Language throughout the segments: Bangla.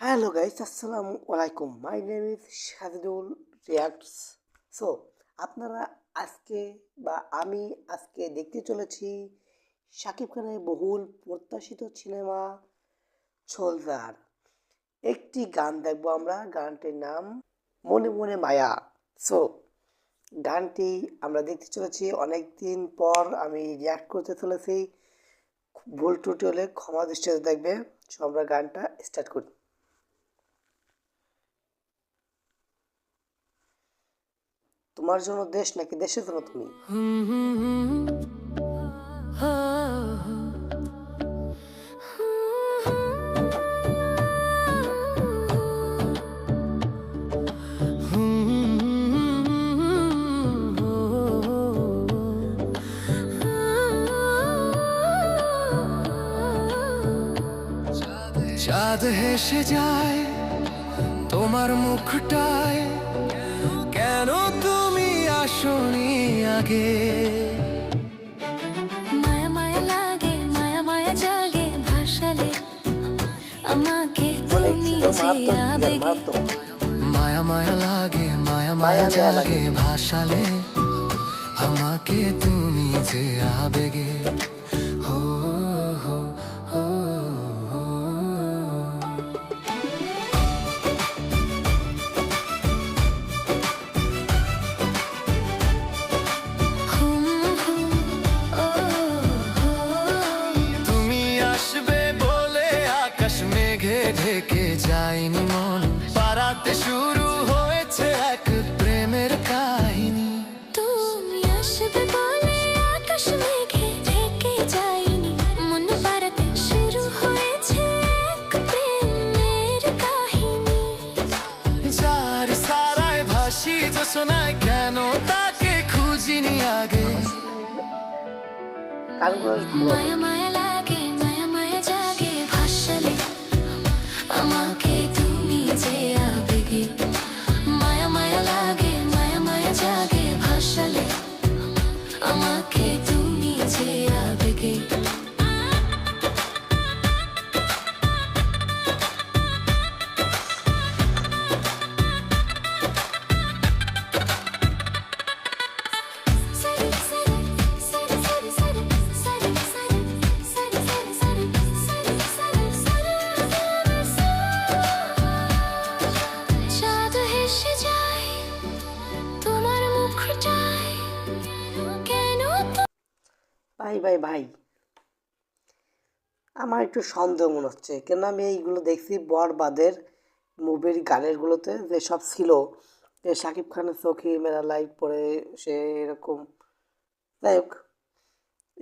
হ্যালো গাইস আসসালামু আলাইকুম my name is Shahidul reacts so আপনারা আজকে বা আমি আজকে দেখতে চলেছি শাকিব খানের বহুল প্রত্যাশিত সিনেমা সোলজার একটি গান দেখব আমরা। গানটির নাম মনে মনে মায়া। সো গানটি আমরা দেখতে চলেছি। অনেক দিন পর আমি রিয়াক্ট করতে চলেছি। ভুল ত্রুটি হলে ক্ষমা দৃষ্টিতে দেখবে। সো আমরা গানটা স্টার্ট করি। তোমার জন্য দেশ নাকি দেশের জন্য তুমি? চাঁদ হেসে যায় তোমার মুখটায়। আসনি আগে। মায়া মায়া লাগে মায়া মায়া জাগে ভাসালে। আমাকে তুমি যে আবেগে মায়া মায়া লাগে মায়া মায়া। জাগে ভাসালে। আমাকে তুমি যে আবেগে শুরু হয়েছে এক প্রেমের কাহিনী। তুমি আসবে বলে আকাশ মেঘে ঢেকে যায়নি। মন পারাতে শুরু হয়েছে এক প্রেমের কাহিনী। যার সারায় ভাসি শোনায় কেন তাকে খুঁজিনি আগে? মায়া মায়া ভাই ভাই ভাই। আমার একটু সন্দেহ মনে হচ্ছে কেন আমি এইগুলো দেখছি বরবাদের মুভির গানেরগুলোতে যে সব ছিল। যে শাকিব খানের চোখে মেরা লাইট পরে সে এরকম। যাই হোক,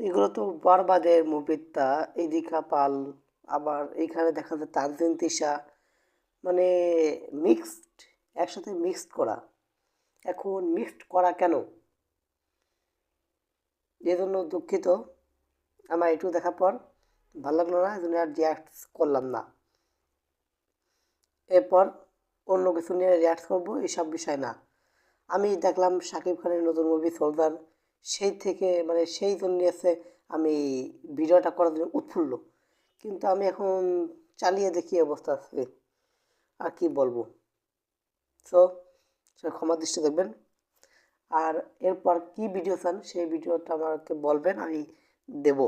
এগুলো তো বরবাদের মুভিরটা, এদিকা পাল, আবার এইখানে দেখা যায় তানজিন, তিশা। মানে মিক্সড একসাথে মিক্সড করা। এখন মিক্সড করা কেন? এই জন্য দুঃখিত। আমার একটু দেখার পর ভালো লাগল না, এই জন্য আর রিয়াক্ট করলাম না। এরপর অন্য কিছু নিয়ে রিয়াক্ট করব এইসব বিষয় না। আমি দেখলাম শাকিব খানের নতুন মুভি সোলজার সেই থেকে মানে সেই জন্য এসে আমি ভিডিওটা করার জন্য উৎফুল্ল। কিন্তু আমি এখন চালিয়ে দেখি অবস্থা আছে। আর কি বলব? সে ক্ষমা দৃষ্টি দেখবেন। আর এরপর কি ভিডিও চান, সেই ভিডিওটা আমাকে বলবেন, আমি দেব,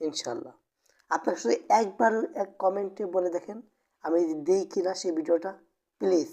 ইনশাল্লাহ। আপনার শুধু একবার এক কমেন্টে বলে দেখেন, আমি দিই কিনা সেই ভিডিওটা প্লিজ